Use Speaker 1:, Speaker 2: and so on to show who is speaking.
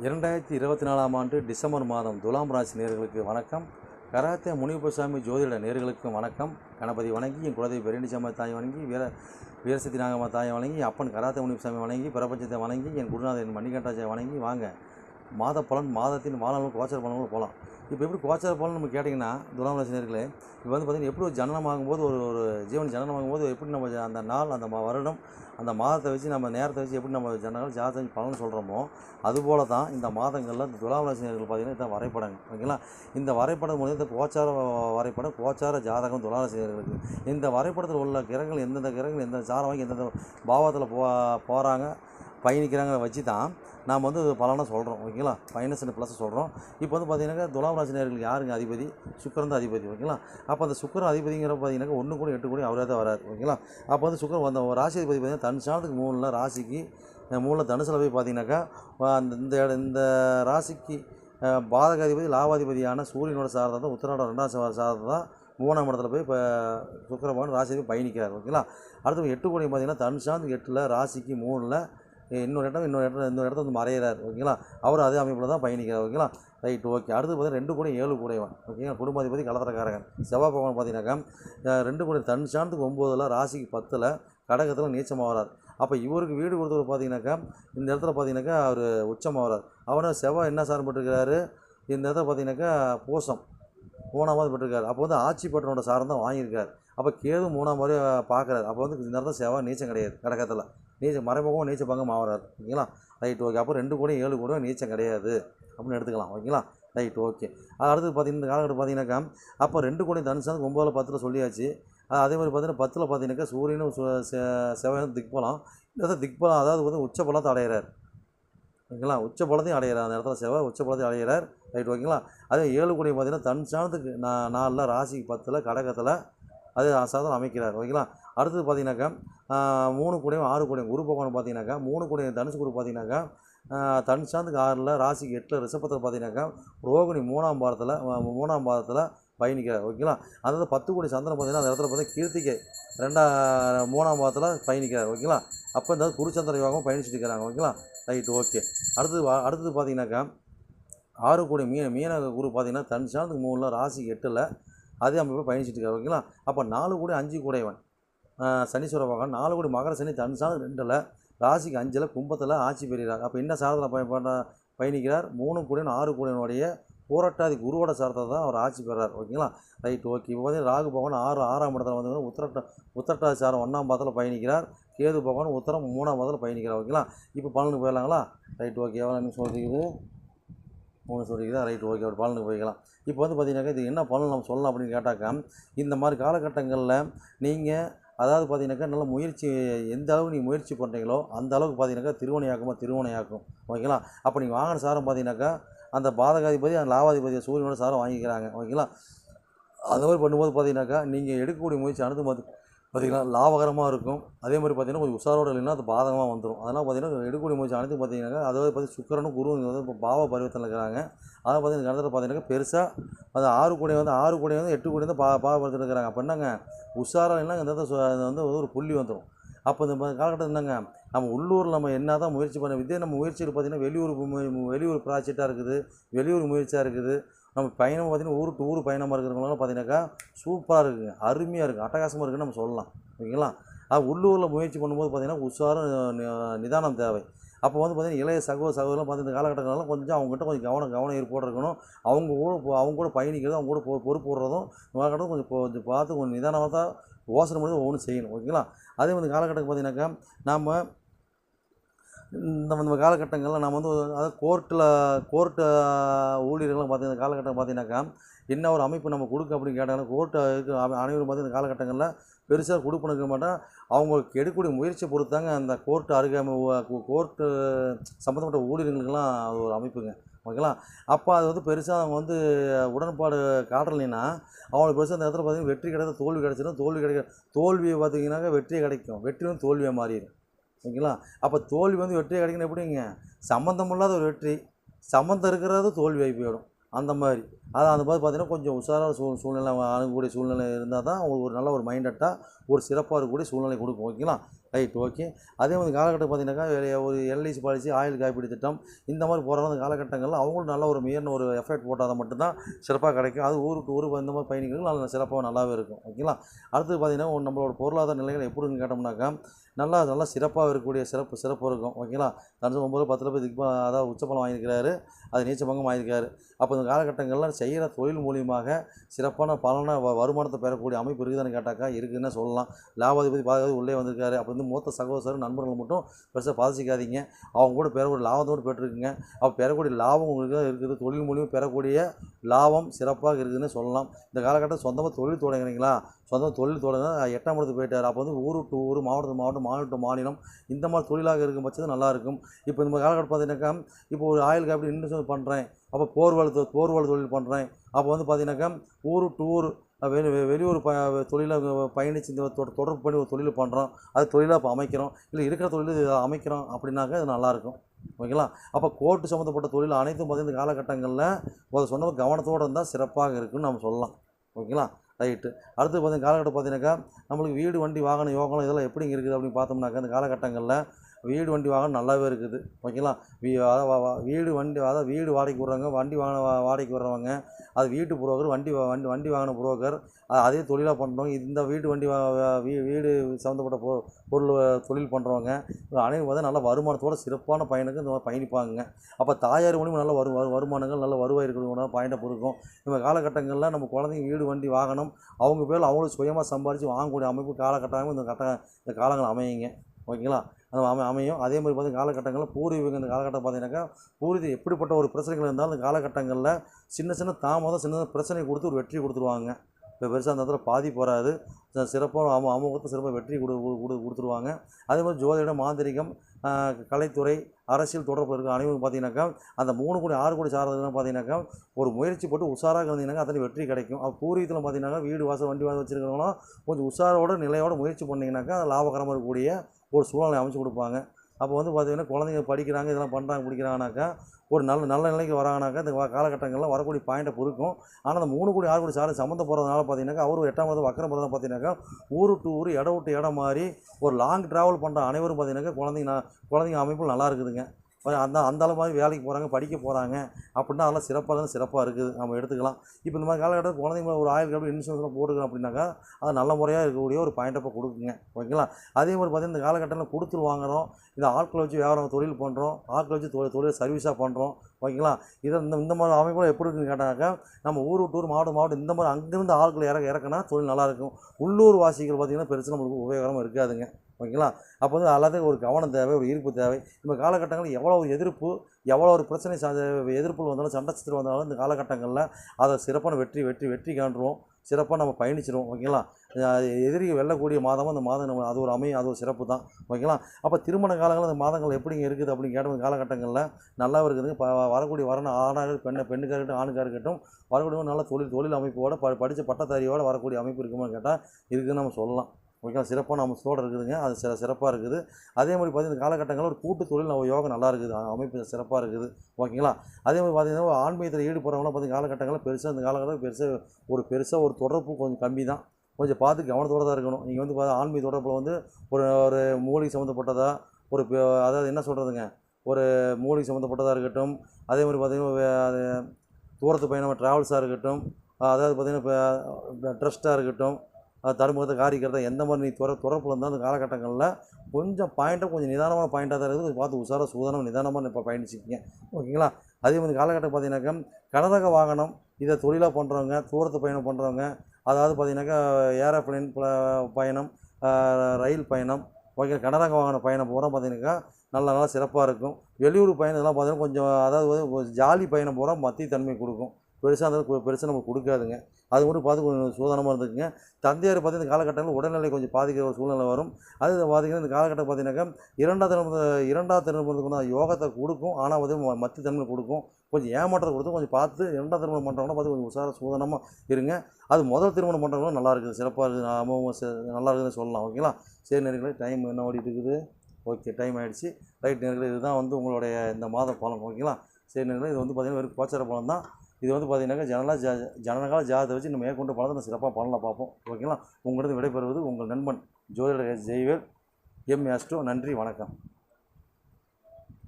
Speaker 1: இரண்டாயிரத்தி இருபத்தி நாலாம் ஆண்டு டிசம்பர் மாதம் துலாம் ராசி நேர்களுக்கு வணக்கம். கராத்தே முனிப்பசாமி ஜோதிட நேர்களுக்கும் வணக்கம். கணபதி வணங்கி என் குலதெய்வ பெரண்டிசாமி தாயை வணங்கி வீர வீரசக்தி நாகம்மா தாயை வணங்கி அப்பன் கராத்தே முனிப்பசாமி வணங்கி பிரபஞ்சத்தை வணங்கி என் குருநாதன் மணிகண்டாஜை வணங்கி வாங்க. மாத பலன் மாதத்தின் மாதங்கள் கோச்சர பலன்கள் போகலாம். இப்போ எப்படி கோச்சார பலன் நம்ம கேட்டிங்கன்னா துலாம் ராசி இப்போ வந்து பார்த்திங்கன்னா எப்படி ஒரு ஜனனமாகும் போது ஒரு ஒரு ஜீவன் ஜனனமாகும் போது எப்படி நம்ம அந்த நாள் அந்த வருடம் அந்த மாதத்தை வச்சு நம்ம நேரத்தை வச்சு எப்படி நம்ம ஜனங்கள் ஜாதகம் பலன் சொல்கிறோமோ அதுபோல தான் இந்த மாதங்களில் இந்த துலாம் ராசி பார்த்திங்கன்னா இதான் வரைபடங்க ஓகேங்களா? இந்த வரைபடம் மூலம் இந்த கோச்சார வரைபடம் கோச்சார ஜாதகம் துலாம் ரசிகர்களுக்கு இந்த வரைபடத்தில் உள்ள கிரகங்கள் எந்தெந்த கிரகங்கள் எந்தெந்த சாரம் வாங்கி எந்தெந்த பாவத்தில் போ போகிறாங்க பயணிக்கிறாங்க வச்சு தான் நாம் வந்து பலனை சொல்கிறோம் ஓகேங்களா? மைனஸ் அண்ட் ப்ளஸ் சொல்கிறோம். இப்போ வந்து பார்த்தீங்கன்னாக்கா துலாம் ராசி நேர்களுக்கு யாருங்க அதிபதி? சுக்கரன் தான் அதிபதி ஓகேங்களா? அப்போ அந்த சுக்கரன் அதிபதிங்கிற பார்த்தீங்கன்னா ஒன்று கூட எட்டு கூட அவரே தான் வராது ஓகேங்களா? அப்போ வந்து சுக்கரன் அந்த ராசி அதிபதி பார்த்தீங்கன்னா தன் சாணத்துக்கு மூணில் ராசிக்கு மூணில் தனுசில் போய் பார்த்தீங்கன்னாக்கா அந்த இந்த இந்த ராசிக்கு அஹ் பாதகாதிபதி லாபாதிபதியான சூரியனோட சாரத்தை தான் உத்தரனோட ரெண்டாம் சா- தான் மூணாம் இடத்துல போய் இப்போ சுக்கரபவன் ராசி பயணிக்கிறார் ஓகேங்களா? அடுத்து எட்டு கோடி பார்த்தீங்கன்னா தன் எட்டில் ராசிக்கு மூணில் இன்னொரு இடம் இன்னொரு இடம் இன்னொரு இடத்துல வந்து மறையிறார் ஓகேங்களா? அவர் அதே அமைப்பில் தான் பயணிக்கிறார் ஓகேங்களா? Right okay. அடுத்து பார்த்தீங்கன்னா ரெண்டு கூடையும் ஏழு கூடையவன் ஓகேங்களா? குடும்பாதிபதி கலத்தரக்காரகன் செவ்வாய் பகவான் பார்த்தீங்கன்னாக்கா ரெண்டு கோடி தன் சாணத்துக்கு ஒம்போதில் ராசிக்கு பத்தில் கடகத்தில் நீச்சமாகறார் அப்போ இவருக்கு வீடு கொடுத்தவர் பார்த்தீங்கன்னாக்கா இந்த இடத்துல பார்த்தீங்கன்னாக்கா அவர் உச்சமாகறார் அவனை செவ்வாய் என்ன சாரம் பெற்றிருக்கிறாரு? இந்த இடத்துல பார்த்தீங்கன்னாக்கா பூசம் மூணாவது பட்டிருக்காரு அப்போ வந்து ஆட்சி பட்டனோட சாரம் தான் வாங்கியிருக்காரு. அப்போ கேது மூணாம் மாதிரி பார்க்குறாரு. அப்போ வந்து இந்த இடத்துல செவ்வாய் நீச்சம் கிடையாது கடகத்தில். நீச்சல் மறைமுகம் நீச்சல் பங்கு ஆகிறார் ஓகேங்களா? ரைட் ஓகே அப்போ ரெண்டு கோடியும் ஏழு கோடியும் நீச்சம் கிடையாது. அப்படின்னு எடுத்துக்கலாம். ஓகேங்களா? ரைட் ஓகே அது அடுத்து பார்த்தீங்கன்னா இந்த காலகட்டம் பார்த்தீங்கன்னாக்கா அப்போ ரெண்டு கோடி தனுசாந்து ஒம்பதில் பத்தில் சொல்லியாச்சு. அதே மாதிரி பார்த்தீங்கன்னா பத்தில் பார்த்தீங்கன்னாக்கா சூரியனும் சு- செவ்வாயும் திக்பலம். இந்த இடத்துல திக்பலம் அதாவது வந்து உச்ச பலத்தை அடையிறார். ஓகேங்களா? உச்ச பலத்தையும் அடையிறார். அந்த இடத்துல செவ்வாய் உச்ச பலத்தையும் அடையிறார். ரைட் ஓகேங்களா? அதே ஏழு கோடி பார்த்தீங்கன்னா தன் சாணத்துக்கு நான் நாலில் ராசிக்கு பத்தில் கடகத்தில் அது சாதனம் அமைக்கிறார். ஓகேங்களா? அடுத்தது பார்த்தீங்கன்னாக்கா மூணு கூடையும் ஆறு கூடையும் குரு பகவான் பார்த்தீங்கன்னாக்கா மூணு கூடையும் தனுசு குரு பார்த்தீங்கன்னாக்கா தன் சாந்துக்கு ஆறில் ராசிக்கு எட்டில் ரிஷபத்தில் பார்த்தீங்கன்னாக்கா ரோகிணி மூணாம் பாரத்தில் மூணாம் பாரத்தில் பயணிக்கிறார். ஓகேங்களா அதாவது பத்து கோடி சந்திரன் பார்த்தீங்கன்னா அந்த இடத்துல பார்த்தீங்கன்னா கீர்த்திகை ரெண்டா மூணாம் பாதத்தில் பயணிக்கிறார். ஓகேங்களா அப்போ இந்த குருச்சந்திர யோகம் பயணிச்சுட்டு இருக்கிறாங்க. ஓகேங்களா ரைட் ஓகே அடுத்தது வா- அடுத்தது பார்த்தீங்கன்னாக்கா ஆறு கோடி மீன மீன குரு பார்த்தீங்கன்னா தன் சாணத்துக்கு மூணில் ராசிக்கு எட்டில் அதே அமைப்பு பயணிச்சுட்டு இருக்காரு. ஓகேங்களா அப்போ நாலு கோடி அஞ்சு கூடையவன் சனீஸ்வர பகவான் நாலு கோடி மகர சனி தன் சாணம் ரெண்டில் ராசிக்கு அஞ்சில் கும்பத்தில் ஆட்சி பெறுகிறார். அப்போ என்ன சாரத்தில் பய பண்ண- பயணிக்கிறார்? மூணு கோடியும் ஆறு கோடியினுடைய போராட்டாதி குருவோட சாரத்தை தான் அவர் ஆட்சி பெறார். ஓகேங்களா? Right okay. இப்போ பார்த்தீங்கன்னா ராகு பகவான் ஆறு ஆறாம் இடத்துல வந்து உத்திரட்ட உத்தரட்டாதி சாரம் ஒன்றாம் பாதத்தில் பயணிக்கிறார். கேது பகவான் உத்தரம் மூணாம் பாதத்தில் பயணிக்கிறார். ஓகேங்களா? இப்போ பலனுக்கு போயிடலாங்களா? Right okay. எவ்வளோ நிமிஷம் சொல்லிக்குது மூணு சொல்லிக்குதா ரைட் ஓகே. ஒரு பலனுக்கு போய்க்கலாம். இப்போ வந்து பார்த்தீங்கன்னாக்கா இது என்ன பலன் நம்ம சொல்லலாம் அப்படின்னு கேட்டாக்கா இந்த மாதிரி காலகட்டங்களில் நீங்கள் அதாவது பார்த்தீங்கன்னாக்கா நல்ல முயற்சி எந்த அளவுக்கு நீங்கள் முயற்சி பண்ணுறீங்களோ அந்த அளவுக்கு பார்த்தீங்கன்னாக்கா திருவனையாக்குமா திருவனையாக்கும் ஓகேங்களா? அப்போ நீங்கள் வாங்கின சாரம் பார்த்தீங்கன்னாக்கா அந்த பாதகாதிபதி அந்த லாபாதிபதி சூரியனோட சாரம் வாங்கிக்கிறாங்க. ஓகேங்களா? அந்த மாதிரி பண்ணும்போது பார்த்தீங்கன்னாக்கா நீங்கள் எடுக்கக்கூடிய முயற்சி அனுத்து பார்த்து பார்த்தீங்கன்னா லாபகரமாக இருக்கும். அதே மாதிரி பார்த்தீங்கன்னா கொஞ்சம் உஷாரோட இல்லைன்னா அது பாதகமாக வந்துடும் அதனால் பார்த்தீங்கன்னா எடுக்கூடிய முயற்சி அனைத்து பார்த்தீங்கன்னாக்கா அதாவது பார்த்து சுக்கரனும் குருவும் வந்து இப்போ பாவ பரிவர்த்தனை இருக்கிறாங்க. அதை பார்த்தீங்கன்னா இந்த இடத்துல பார்த்தீங்கன்னா பெருசாக அது ஆறு கூடை வந்து ஆறு கூடை வந்து எட்டு கூடை வந்து பா பாவப்படுத்திட்டு இருக்கிறாங்க. அப்போ என்னங்க? உஷாராக இல்லைன்னா இந்த இடத்துல வந்து ஒரு புள்ளி வந்துடும் அப்போ இந்த மாதிரி காலகட்டத்தில் என்னங்க? நம்ம உள்ளூரில் நம்ம என்ன தான் முயற்சி பண்ண இதே நம்ம முயற்சியில் பார்த்தீங்கன்னா வெளியூர் வெளியூர் ப்ராஜெக்டாக இருக்குது வெளியூர் முயற்சியாக இருக்குது. நம்ம பயணம் பார்த்தீங்கன்னா ஊர் டு ஊர் பயணமாக இருக்கிறவங்களாம் பார்த்தீங்கன்னாக்கா சூப்பராக இருக்குது அருமையாக இருக்குது அட்டகாசமாக இருக்குன்னு நம்ம சொல்லலாம். ஓகேங்களா? அது உள்ளூரில் முயற்சி பண்ணும்போது பார்த்தீங்கன்னா உஷாரும் நி- நிதானம் தேவை. அப்போ வந்து பார்த்தீங்கன்னா இளைய சகோ சகோதரம் பார்த்து இந்த காலகட்டங்கள்லாம் கொஞ்சம் அவங்ககிட்ட கொஞ்சம் கவனம் கவனம் ஈர்ப்போடு இருக்கணும். அவங்க கூட அவங்க கூட பயணிக்கிறதும் அவங்க கூட பொ- பொறுப்பு விடுறதும் இந்த காலகட்டம் கொஞ்சம் கொஞ்சம் பார்த்து கொஞ்சம் நிதானமாக தான் யோசனை பண்ணி ஒவ்வொன்றும் செய்யணும். ஓகேங்களா? அதே மாதிரி காலகட்டத்துக்கு பார்த்தீங்கன்னாக்கா நாம் இந்த இந்த காலகட்டங்களில் நம்ம வந்து அதாவது கோர்ட்டில் கோர்ட்டு ஊழியர்கள்லாம் பார்த்தீங்கன்னா காலகட்டம் பார்த்தீங்கன்னாக்கா என்ன ஒரு அமைப்பு நம்ம கொடுக்க அப்படின்னு கேட்டாங்கன்னா கோர்ட்டு இருக்கு அனைவரும் பார்த்து இந்த காலகட்டங்களில் பெருசாக கொடுப்பணுக்க மாட்டோம் அவங்களுக்கு எடுக்கக்கூடிய முயற்சியை பொறுத்தாங்க அந்த கோர்ட்டு அருகாமை கோர்ட்டு சம்மந்தப்பட்ட ஊழியர்களுக்கெல்லாம் அது ஒரு அமைப்புங்க. ஓகேங்களா? அப்போ அது வந்து பெருசாக அவங்க வந்து உடன்பாடு காட்டலைன்னா அவங்களுக்கு பெருசாக அந்த இடத்துல பார்த்தீங்கன்னா வெற்றி கிடையாது தோல்வி கிடச்சிடும் தோல்வி கிடைக்க தோல்வியை பார்த்தீங்கன்னாக்கா வெற்றியை கிடைக்கும். வெற்றி வந்து தோல்வியாக மாறிடும். ஓகேங்களா அப்போ தோல்வி வந்து வெற்றியை கிடைக்கணும் எப்படிங்க? சம்மந்தம் இல்லாத ஒரு வெற்றி. சம்மந்தம் இருக்கிறது தோல்வியாகி போயிடும். அந்த மாதிரி. அது அந்த மாதிரி பார்த்தீங்கன்னா கொஞ்சம் உஷாரான சூழ் சூழ்நிலை அணுகக்கூடிய சூழ்நிலை இருந்தால் தான் அவங்களுக்கு ஒரு நல்ல ஒரு மைண்டட்டாக ஒரு சிறப்பாக இருக்கக்கூடிய சூழ்நிலை கொடுக்கும். ஓகேங்களா? Right okay. அதே மாதிரி காலகட்டம் பார்த்தீங்கன்னாக்கா ஒரு எல்ஐசி பாலிசி ஆயில் காப்பீடு திட்டம் இந்த மாதிரி போகிற அந்த காலகட்டங்களில் அவங்களும் நல்ல ஒரு மீறின ஒரு எஃபெக்ட் போட்டால் மட்டும்தான் சிறப்பாக கிடைக்கும். அது ஊருக்கு ஊர் இந்த மாதிரி பயணிகள் நல்ல சிறப்பாக நல்லாவே இருக்கும். ஓகேங்களா? அடுத்தது பார்த்தீங்கன்னா நம்மளோட பொருளாதார நிலைகள் எப்படின்னு கேட்டோம்னாக்கா நல்லா நல்லா சிறப்பாக இருக்கக்கூடிய சிறப்பு சிறப்பு இருக்கும். ஓகேங்களா? தனுசு ஒம்பது பத்தில் போய் திக்பா அதாவது உச்சப்பலம் வாங்கியிருக்கிறாரு. அது நீச்சபங்கம் ஆயிருக்காரு அப்போ இந்த காலகட்டங்களில் செய்கிற தொழில் மூலியமாக சிறப்பான பலனை வ- வருமானத்தை பெறக்கூடிய அமைப்பு இருக்குதுன்னு கேட்டாக்கா இருக்குதுன்னு சொல்லலாம். லாபாதிபதி பாதுகாப்பு உள்ளே வந்திருக்காரு. அப்போ வந்து மூத்த சகோதரர் நண்பர்கள் மட்டும் பெருசாக பாதிச்சிக்காதீங்க. அவங்க கூட பெறக்கூடிய லாபத்தோடு பெற்றிருக்குங்க அப்போ பெறக்கூடிய லாபம் உங்களுக்கு தான் இருக்குது. தொழில் மூலியம் பெறக்கூடிய லாபம் சிறப்பாக இருக்குதுன்னு சொல்லலாம். இந்த காலகட்டம் சொந்தமாக தொழில் தொடங்குறீங்களா? சொந்தமாக தொழில் தொடங்க எட்டாம் இடத்துக்கு போயிட்டார். அப்போ வந்து ஊர் டு ஊர் மாவட்டத்து மாவட்டம் மாநிலம் மாநிலம் இந்த மாதிரி தொழிலாக இருக்கும் பட்சத்தில் நல்லாயிருக்கும் இப்போ இந்த காலகட்டம் பார்த்தீங்கன்னாக்கா இப்போ ஒரு ஆயில் காப்பீடு இன்னும் பண்ணுறேன் அப்போ போர்வல் போர்வல போர்வல் தொழில் பண்ணுறேன் அப்போ வந்து பார்த்தீங்கன்னாக்கா ஊர் டு ஊர் வெளி வெ- வெளியூர் ப தொழிலை பயணித்து இந்த தொ- தொடர்பு பண்ணி ஒரு தொழில் பண்ணுறோம் அது தொழிலாக இப்போ அமைக்கிறோம். இல்லை இருக்கிற தொழில் அமைக்கிறோம் அப்படின்னாக்கா அது நல்லாயிருக்கும் ஓகேங்களா? அப்போ கோர்ட்டு சம்மந்தப்பட்ட தொழில் அனைத்தும் பார்த்திங்கன்னா இந்த காலகட்டங்களில் ஒரு சொன்ன கவனத்தோடு இருந்தால் சிறப்பாக இருக்குன்னு நம்ம சொல்லலாம். ஓகேங்களா? ரைட்டு. அடுத்து பார்த்தீங்கன்னா காலகட்டம் பார்த்தீங்கன்னாக்கா நம்மளுக்கு வீடு வண்டி வாகனம் யோகம் இதெல்லாம் எப்படிங்க இருக்குது அப்படின்னு பார்த்தோம்னாக்கா இந்த காலகட்டங்களில் வீடு வண்டி வாகனம் நல்லாவே இருக்குது. ஓகேங்களா? வீ வா- வா- வீடு வண்டி அதாவது வீடு வாடகைக்கு விட்றவங்க வண்டி வாங்கின வா- வாடகைக்கு விட்றவங்க அது வீட்டு புரோக்கர் வண்டி வண்டி வண்டி வாகன புரோக்கர் அதே தொழிலாக பண்ணுறவங்க இந்த வீட்டு வண்டி வா- வீ- வீடு சம்மந்தப்பட்ட பொ பொருள் தொழில் பண்ணுறவங்க அனைவரும் வந்து நல்ல வருமானத்தோட சிறப்பான பயனுக்கு இந்த மாதிரி பயணிப்பாங்க அப்போ தாயார் மூலியமாக நல்ல வரு வருமானங்கள் நல்ல வருவாய் இருக்கிறவங்க பயணம் பொறுக்கும். இந்த காலகட்டங்களில் நம்ம குழந்தைங்க வீடு வண்டி வாகனம் அவங்க பேரில் அவங்களும் சுயமாக சம்பாரித்து வாங்கக்கூடிய அமைப்பு காலகட்டமாக இந்த கட்ட இந்த காலங்கள் அமையுங்க. ஓகேங்களா? அது அமை அமையும். அதே மாதிரி பார்த்தீங்கன்னா காலகட்டங்களில் பூர்வீகம் இந்த காலகட்டம் பார்த்தீங்கன்னாக்கா பூர்வீகம் எப்படிப்பட்ட ஒரு பிரச்சனைகள் இருந்தாலும் இந்த காலகட்டங்களில் சின்ன சின்ன தாமதம் சின்ன சின்ன பிரச்சனை கொடுத்து ஒரு வெற்றி கொடுத்துருவாங்க. இப்போ பெருசாக அந்த இடத்துல பாதிப்பு வராது சிறப்பாக அம அமோகத்தை சிறப்பாக வெற்றி கொடு கொடு- கொடுத்துருவாங்க. அதே மாதிரி ஜோதிடம் மாந்திரிகம் கலைத்துறை அரசியல் தொடர்பு இருக்க அனைவரும் பார்த்தீங்கன்னாக்கா அந்த மூணு கோடி ஆறு கோடி சாரதுலாம் பார்த்தீங்கன்னாக்கா ஒரு முயற்சி போட்டு உஷாராக இருந்தீங்கன்னாக்கா அத்தனை வெற்றி கிடைக்கும். அப்போ பூர்வீகத்தில் பார்த்தீங்கன்னாக்கா வீடு வாசல் வண்டி வாசல் வச்சுருக்கிறவங்களும் கொஞ்சம் உஷாரோட நிலையோட முயற்சி பண்ணிங்கனாக்கா லாபகரமாக இருக்கக்கூடிய ஒரு சூழ்நிலை அமைச்சு கொடுப்பாங்க. அப்போ வந்து பார்த்திங்கன்னா குழந்தைங்க படிக்கிறாங்க இதெல்லாம் பண்ணுறாங்க பிடிக்கிறாங்கனாக்கா ஒரு நல்ல நல்ல நிலைக்கு வராங்கனாக்கா இந்த காலகட்டங்களில் வரக்கூடிய பாயிண்ட்டை பொறுக்கும். ஆனால் அந்த மூணு கோடி ஆறு கோடி சாலை சம்மந்த போகிறதுனால பார்த்தீங்கன்னாக்கா அவர் எட்டாம் மாதம் வக்கரம் போகிறதுனால பார்த்தீங்கன்னாக்கா ஊரு டு ஊர் இடம் விட்டு இடம் மாதிரி ஒரு லாங் ட்ராவல் பண்ணுற அனைவரும் பார்த்தீங்கன்னாக்கா குழந்தைங்க குழந்தைங்க அமைப்பு நல்லா இருக்குதுங்க. அந்த அந்த அளவு மாதிரி வேலைக்கு போகிறாங்க படிக்க போகிறாங்க அப்படின்னா அதெல்லாம் சிறப்பாக தான் சிறப்பாக இருக்குது. நம்ம எடுத்துக்கலாம். இப்போ இந்த மாதிரி காலகட்டத்தில் குழந்தைங்கள ஒரு ஆயிரம் கபடி இன்சூரன்ஸ்லாம் போட்டுக்கிறோம் அப்படின்னாக்கா அது நல்ல முறையாக இருக்கக்கூடிய ஒரு பாயிண்டப்போ கொடுக்குங்க. ஓகேங்களா? அதே மாதிரி பார்த்தீங்கன்னா இந்த காலகட்டத்தில் கொடுத்து வாங்குறோம். இந்த ஆட்களை வச்சு வியாபாரம் தொழில் பண்ணுறோம் ஆட்களை வச்சு தொழில் தொழில் சர்வீஸாக பண்ணுறோம் ஓகேங்களா? இதை இந்த இந்த மாதிரி அமைப்புகள் எப்படி இருக்குன்னு கேட்டாக்கா நம்ம ஊர் விட்டு ஊர் மாவட்டம் மாவட்டம் இந்த மாதிரி அங்கேருந்து ஆட்களை இறக்க இறக்குனா தொழில் நல்லாயிருக்கும் உள்ளூர் வாசிகள் பார்த்திங்கன்னா பெருசு நம்மளுக்கு உபயோகமாக இருக்காதுங்க. ஓகேங்களா? அப்போ வந்து எல்லாத்துக்கும் ஒரு கவனம் தேவை ஒரு ஈர்ப்பு தேவை. இந்த காலகட்டங்களில் எவ்வளோ எதிர்ப்பு எவ்வளோ ஒரு பிரச்சனை சா எதிர்ப்புகள் வந்தாலும் சண்டை சச்சரவு வந்தாலும் இந்த காலகட்டங்களில் அதை சிறப்பான வெற்றி வெற்றி வெற்றி காண்றோம். சிறப்பாக நம்ம பயணிச்சிடுவோம் ஓகேங்களா? எதிரி வெல்லக்கூடிய மாதமும் அந்த மாதம் நம்ம அது ஒரு அமையும் அது ஒரு சிறப்பு தான் ஓகேங்களா? அப்போ திருமண காலங்கள் அந்த மாதங்கள் எப்படிங்க இருக்குது அப்படின்னு கேட்ட காலகட்டங்களில் நல்லா இருக்குதுங்க வரக்கூடிய வரணும் ஆணாக பெண்ணை பெண்ணுக்காக இருக்கட்டும் ஆணுக்காக இருக்கட்டும் வரக்கூடிய நல்ல தொழில் தொழில் அமைப்போட ப படித்த பட்டதாரியோடு வரக்கூடிய அமைப்பு இருக்குமான்னு கேட்டால் இருக்குதுன்னு நம்ம சொல்லலாம். ஓகேங்களா சிறப்பான அம்சத்தோடு இருக்குதுங்க. அது சில சிறப்பாக இருக்குது. அதே மாதிரி பார்த்திங்கன்னா இந்த காலகட்டங்களில் ஒரு கூட்டு தொழில் நம்ம யோகம் நல்லா இருக்குது. அமைப்பு சிறப்பாக இருக்குது. ஓகேங்களா? அதே மாதிரி பார்த்தீங்கன்னா ஆன்மீகத்தில் ஈடுபடுறவங்களாம் பார்த்தீங்கன்னா காலகட்டங்களில் பெருசாக இந்த காலகட்டத்தில் பெருசாக ஒரு பெருசாக ஒரு தொடர்பு கொஞ்சம் கம்மி தான். கொஞ்சம் பார்த்து கவனத்தோடு தான் இருக்கணும். நீங்கள் வந்து பார்த்தா ஆன்மீக தொடர்பில் வந்து ஒரு ஒரு மூலிகை சம்மந்தப்பட்டதாக ஒரு அதாவது என்ன சொல்கிறதுங்க ஒரு மூலிகை சம்மந்தப்பட்டதாக இருக்கட்டும். அதே மாதிரி பார்த்திங்கன்னா அது தூரத்து பயணம் ட்ராவல்ஸாக இருக்கட்டும். அதாவது பார்த்தீங்கன்னா இப்போ ட்ரஸ்ட்டாக இருக்கட்டும். அது காரிக்கிறத எந்த மாதிரி நீ துற துறப்பில் இருந்தால் அந்த காலகட்டங்களில் கொஞ்சம் பாயிண்ட்டாக கொஞ்சம் நிதானமான பாயிண்ட்டாக தான் இருக்குது. கொஞ்சம் பார்த்து உஷாராக சூதானம் நிதானமாக இப்போ பயணிச்சிக்கிங்க. ஓகேங்களா? அதே மாதிரி காலகட்டம் பார்த்தீங்கன்னாக்கா கனரக வாகனம் இதை தொழிலாக பண்ணுறவங்க தூரத்து பயணம் பண்ணுறவங்க அதாவது பார்த்தீங்கன்னாக்கா ஏரோப்ளேன் பயணம் ரயில் பயணம் ஓகே கனரக வாகன பயணம் போகிறோம் பார்த்தீங்கன்னாக்கா நல்ல நல்லா சிறப்பாக இருக்கும். வெளியூர் பயணம் இதெல்லாம் பார்த்தீங்கன்னா கொஞ்சம் அதாவது ஜாலி பயணம் போகிறோம் மத்திய தன்மை கொடுக்கும். பெருசாக இருந்தாலும் பெருசாக நம்ம கொடுக்காதுங்க. அது மட்டும் பார்த்து கொஞ்சம் சூதானமாக இருந்துக்குங்க. தந்தையார் பார்த்து இந்த காலகட்டங்களில் உடல்நிலை கொஞ்சம் பாதிக்கிற ஒரு சூழ்நிலை வரும். அது பார்த்திங்கன்னா இந்த காலகட்டம் பார்த்தீங்கன்னாக்கா இரண்டாவது திரும்ப இரண்டாவது திருமணத்துக்கு வந்து யோகத்தை கொடுக்கும். ஆனால் வந்து மத்திய தன்மை கொடுக்கும். கொஞ்சம் ஏமாற்றத்தை கொடுத்து கொஞ்சம் பார்த்து இரண்டாவது திருமணம் பண்ணுறவங்க பார்த்து கொஞ்சம் உசார சூதனமாக இருங்க. அது முதல் திருமணம் பண்ணுறவங்களும் நல்லா இருக்குது சிறப்பாக இருக்குது அனுபவம் நல்லா இருக்குதுன்னு சொல்லலாம். ஓகேங்களா? சரி நேர்களே டைம் என்ன ஓடிட்டு இருக்குது? ஓகே டைம் ஆகிடுச்சு ரைட் நேர்களே இதுதான் வந்து உங்களுடைய இந்த மாத பலன். ஓகேங்களா? சரி நேர்களே இது வந்து பார்த்திங்கன்னா வெறும் கோச்சார பலன் தான். இது வந்து பார்த்தீங்கன்னாக்கா ஜனலா ஜா ஜனகால ஜாதத்தை வச்சு நம்ம மேற்கொண்டு பலத்தை நம்ம சிறப்பாக பண்ணலாம் பார்ப்போம். ஓகேங்களா? உங்களிடம் விடைபெறுவது உங்கள் நண்பன் ஜோதிடர் ஜெய்வேல். எம் ஆஸ்ட்ரோ நன்றி வணக்கம்.